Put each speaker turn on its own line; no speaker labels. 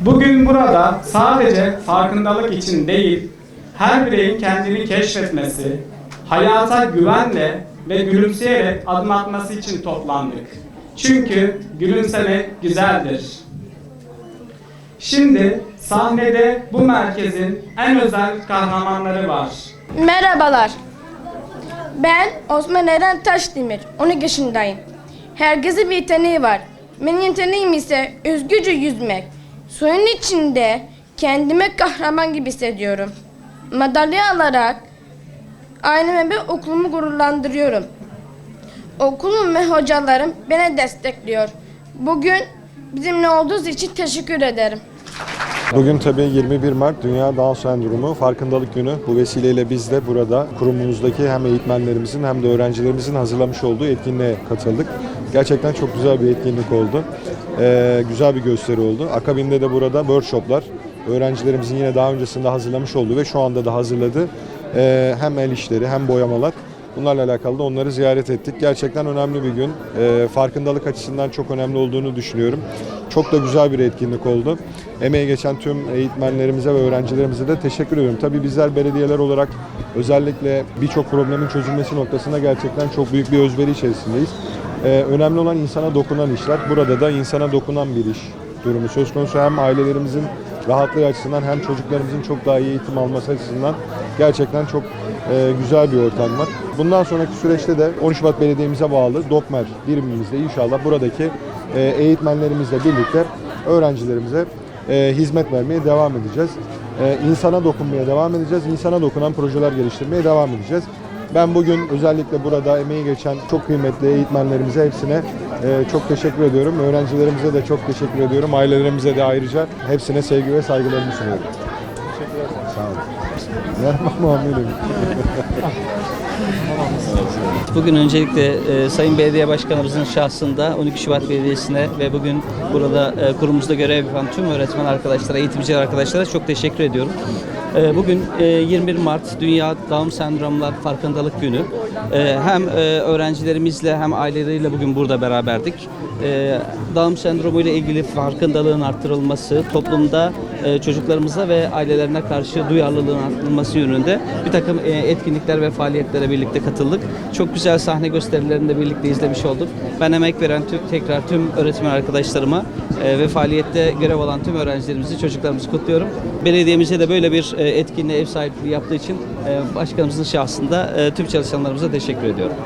Bugün burada sadece farkındalık için değil, her bireyin kendini keşfetmesi, hayata güvenle ve gülümseyerek adım atması için toplandık. Çünkü gülümsemek güzeldir. Şimdi sahnede bu merkezin en özel kahramanları var.
Merhabalar. Ben Osman Eren Taşdemir. 12 yaşındayım. Herkesin bir yeteneği var. Benim yeteneğim ise özgürce yüzmek. Suyun içinde kendimi kahraman gibi hissediyorum. Madalya alarak aileme ve okulumu gururlandırıyorum. Okulum ve hocalarım beni destekliyor. Bugün bizimle olduğunuz için teşekkür ederim.
Bugün tabii 21 Mart Dünya Down Sendromu Farkındalık Günü. Bu vesileyle biz de burada kurumumuzdaki hem eğitmenlerimizin hem de öğrencilerimizin hazırlamış olduğu etkinliğe katıldık. Gerçekten çok güzel bir etkinlik oldu. Ee, güzel bir gösteri oldu. Akabinde de burada workshoplar öğrencilerimizin yine daha öncesinde hazırlamış olduğu ve şu anda da hazırladığı ee, hem el işleri hem boyamalar Bunlarla alakalı da onları ziyaret ettik. Gerçekten önemli bir gün. Ee, farkındalık açısından çok önemli olduğunu düşünüyorum. Çok da güzel bir etkinlik oldu. Emeği geçen tüm eğitmenlerimize ve öğrencilerimize de teşekkür ediyorum. Tabii bizler belediyeler olarak özellikle birçok problemin çözülmesi noktasında gerçekten çok büyük bir özveri içerisindeyiz. Ee, önemli olan insana dokunan işler. Burada da insana dokunan bir iş durumu söz konusu. Hem ailelerimizin rahatlığı açısından hem çocuklarımızın çok daha iyi eğitim alması açısından gerçekten çok e, güzel bir ortam var. Bundan sonraki süreçte de 13 Şubat Belediye'mize bağlı DOKMER birimimizde inşallah buradaki e, eğitmenlerimizle birlikte öğrencilerimize e, hizmet vermeye devam edeceğiz. E, insana dokunmaya devam edeceğiz. İnsana dokunan projeler geliştirmeye devam edeceğiz. Ben bugün özellikle burada emeği geçen çok kıymetli eğitmenlerimize hepsine e, çok teşekkür ediyorum. Öğrencilerimize de çok teşekkür ediyorum. Ailelerimize de ayrıca hepsine sevgi ve saygılarımı sunuyorum. Teşekkürler. Sağ olun. Merhaba muamirim.
Bugün öncelikle e, Sayın Belediye Başkanımızın şahsında 12 Şubat Belediyesi'ne ve bugün burada e, kurumumuzda görev yapan tüm öğretmen arkadaşlara, eğitimci arkadaşlara çok teşekkür ediyorum. E, bugün e, 21 Mart Dünya Down Sendromlar Farkındalık Günü. E, hem e, öğrencilerimizle hem aileleriyle bugün burada beraberdik. E, Down sendromu ile ilgili farkındalığın arttırılması, toplumda e, çocuklarımıza ve ailelerine karşı duyarlılığın arttırılması yönünde bir takım e, etkinlikler ve faaliyetlere birlikte katıldık. Çok güzel sahne gösterilerini de birlikte izlemiş olduk. Ben emek veren tüm, tekrar tüm öğretmen arkadaşlarıma e, ve faaliyette görev alan tüm öğrencilerimizi, çocuklarımızı kutluyorum. Belediyemize de böyle bir e, etkinliğe ev sahipliği yaptığı için e, başkanımızın şahsında e, tüm çalışanlarımıza teşekkür ediyorum.